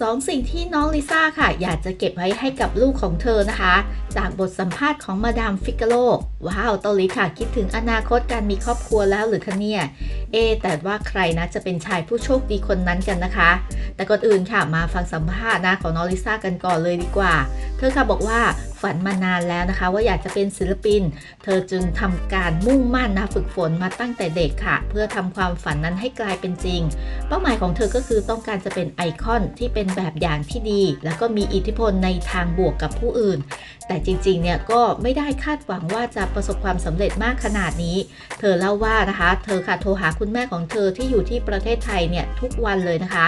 สองสิ่งที่น้องลิซ่าค่ะ อยากจะเก็บไว้ให้กับลูกของเธอนะคะ จากบทสัมภาษณ์ของมาดามฟิกาโลว้าวเตาหลีค่ะ คิดถึงอนาคตการมีครอบครัวแล้วหรือคะเนี่ย เอ แต่ว่าใครนะจะเป็นชายผู้โชคดีคนนั้นกันนะคะ แต่ก่อนอื่นค่ะมาฟังสัมภาษณ์นะของน้องลิซ่ากันก่อนเลยดีกว่า เธอค่ะบอกว่า ฝันมานานแล้วนะคะ ว่าอยากจะเป็นศิลปิน เธอจึงทำการมุ่งมั่นนะฝึกฝนมาตั้งแต่เด็กค่ะ เพื่อทำความฝันนั้นให้กลายเป็นจริง เป้าหมายของเธอก็คือต้องการจะเป็นไอคอนที่เป็นแบบอย่างที่ดี แล้วก็มีอิทธิพลในทางบวกกับผู้อื่น แต่จริงๆเนี่ยก็ไม่ได้คาดหวังว่าจะประสบความสำเร็จมากขนาดนี้ เธอเล่าว่านะคะ เธอค่ะโทรหาคุณแม่ของเธอที่อยู่ที่ประเทศไทยเนี่ยทุกวันเลยนะคะ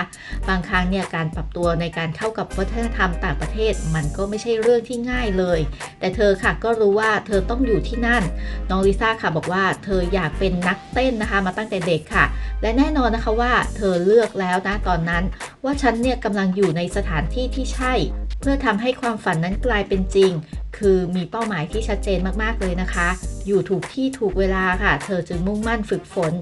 บางครั้งเนี่ยการปรับตัวในการเข้ากับวัฒนธรรมต่างประเทศ มันก็ไม่ใช่เรื่องที่ง่ายเลย แต่เธอค่ะก็รู้ว่าเธอต้องอยู่ที่นั่น น้องลิซ่าค่ะบอกว่าเธออยากเป็นนักเต้นนะคะมาตั้งแต่เด็กค่ะ และแน่นอนนะคะว่าเธอเลือกแล้วนะตอนนั้น ว่าฉันเนี่ยกำลังอยู่ในสถานที่ที่ใช่ เพื่อทำให้ความฝันนั้นกลายเป็นจริง คือมีเป้าหมายที่ชัดเจนมากๆเลยนะคะ อยู่ถูกที่ถูกเวลาค่ะ เธอจึงมุ่งมั่นฝึกฝน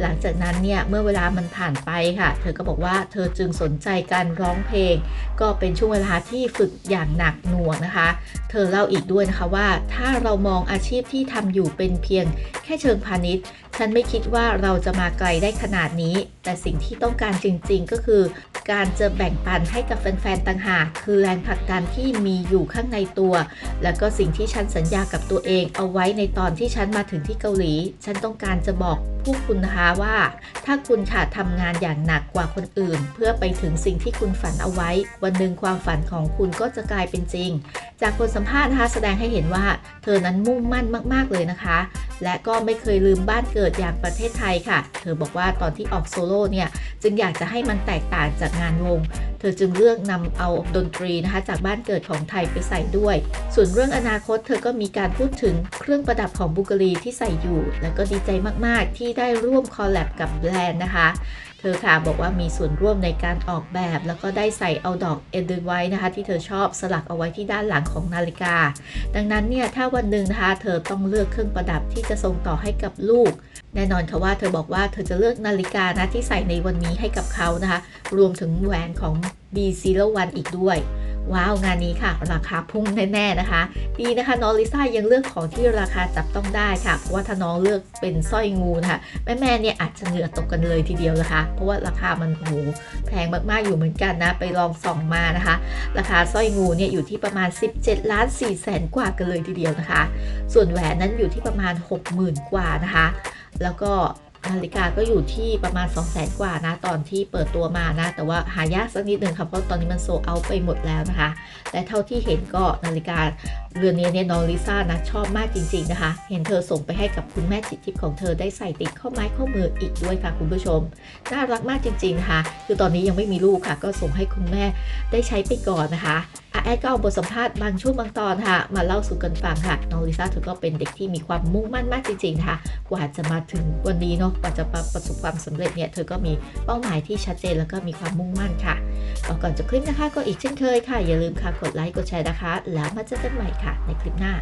หลังจากนั้นเนี่ยเมื่อเวลามันผ่านไปค่ะ เธอก็บอกว่าเธอจึงสนใจการร้องเพลง ก็เป็นช่วงเวลาที่ฝึกอย่างหนักหน่วงนะคะ เธอเล่าอีกด้วยนะคะว่า ถ้าเรามองอาชีพที่ทำอยู่เป็นเพียงแค่เชิงพาณิชย์ฉันไม่คิดว่าเราจะมาไกลได้ขนาดนี้ แต่สิ่งที่ต้องการจริง ๆ ก็คือ การจะแบ่งปันให้กับแฟนๆต่างหากคือแรงผลักดันที่มีอยู่ข้างในตัว แล้วก็สิ่งที่ฉันสัญญากับตัวเอง เอาไว้ในตอนที่ฉันมาถึงที่เกาหลี ฉันต้องการจะบอกพวกคุณนะคะว่า ถ้าคุณค่ะทำงานอย่างหนักกว่าคนอื่น เพื่อไปถึงสิ่งที่คุณฝันเอาไว้ วันหนึ่งความฝันของคุณก็จะกลายเป็นจริง จากคนสัมภาษณ์นะคะแสดงให้เห็นว่า เธอนั้นมุ่งมั่นมาก ๆเลยนะคะ และก็ไม่เคยลืมบ้านเกิดอย่างประเทศไทยค่ะ เธอบอกว่าตอนที่ออกโซโล่เนี่ยจึงอยากจะให้มันแตกต่างจากงานวง เธอจึงเลือกนำเอาดนตรีนะคะจากบ้านเกิดของไทยไปใส่ด้วย ส่วนเรื่องอนาคตเธอก็มีการพูดถึงเครื่องประดับของบุกรีที่ใส่อยู่ และก็ดีใจมากๆ ที่ได้ร่วมคอลแลบกับแบรนด์นะคะเธอค่ะบอกว่ามีส่วนร่วมในการออกแบบ แล้วก็ได้ใส่เอาดอกเอเดนไว้นะคะที่เธอชอบสลักเอาไว้ที่ด้านหลังของนาฬิกา ดังนั้นเนี่ยถ้าวันหนึ่งนะคะเธอต้องเลือกเครื่องประดับที่จะส่งต่อให้กับลูก แน่นอนค่ะว่าเธอบอกว่าเธอจะเลือกนาฬิกานะที่ใส่ในวันนี้ให้กับเขานะคะ รวมถึงแหวนของ B 0 1 อีกด้วย ว้าว งานนี้ค่ะ ราคาพุ่งแน่ๆนะคะ ดีนะคะน้องลิซ่ายังเลือกของที่ราคาจับต้องได้ค่ะ เพราะว่าถ้าน้องเลือกเป็นสร้อยงูนะคะแม่ๆเนี่ยอาจจะเหงื่อตกกันเลยทีเดียวนะคะ เพราะว่าราคามันโหแพงมากๆอยู่เหมือนกันนะ ไปลองส่องมานะคะ ราคาสร้อยงูเนี่ยอยู่ที่ประมาณ 17ล้าน4แสนกว่ากันเลยทีเดียวนะคะ ส่วนแหวนนั้นอยู่ที่ประมาณ 60,000 กว่านะคะ แล้วก็นาฬิกาก็อยู่ที่ประมาณ 2 0 0แสนกว่านะ ตอนที่เปิดตัวมานะ แต่ว่าหายากสักนิดหนึ่งค่ะ เพราะตอนนี้มันโซเอาไปหมดแล้วนะคะแต่เท่าที่เห็นก็นาฬิกา เรือนนี้เนี่ยน้องลิซ่านะชอบมากจริง ๆนะคะ เห็นเธอส่งไปให้กับคุณแม่จิตทิพย์ของเธอได้ใส่ติดข้อไม้ข้อมืออีกด้วยค่ะคุณผู้ชม น่ารักมากจริงๆนะคะคือตอนนี้ยังไม่มีลูกค่ะ ก็ส่งให้คุณแม่ได้ใช้ไปก่อนนะคะอาแอดก็เอาบทสัมภาษณ์บางช่วงบางตอนค่ะ มาเล่าสู่กันฟังค่ะ น้องลิซ่าเธอก็เป็นเด็กที่มีความมุ่งมั่นมากจริงๆนะคะกว่าจะมาถึงวันนี้เนาะ กว่าจะประสบความสำเร็จเนี่ย เธอก็มีเป้าหมายที่ชัดเจนแล้วก็มีความมุ่งมั่นค่ะก็ก่อนจบคลิปนะคะ ก็อีกเช่นเคยค่ะ อย่าลืมค่ะ กดไลค์ กดแชร์นะคะ แล้วมาเจอกันใหม่ค่ะในคลิปหน้า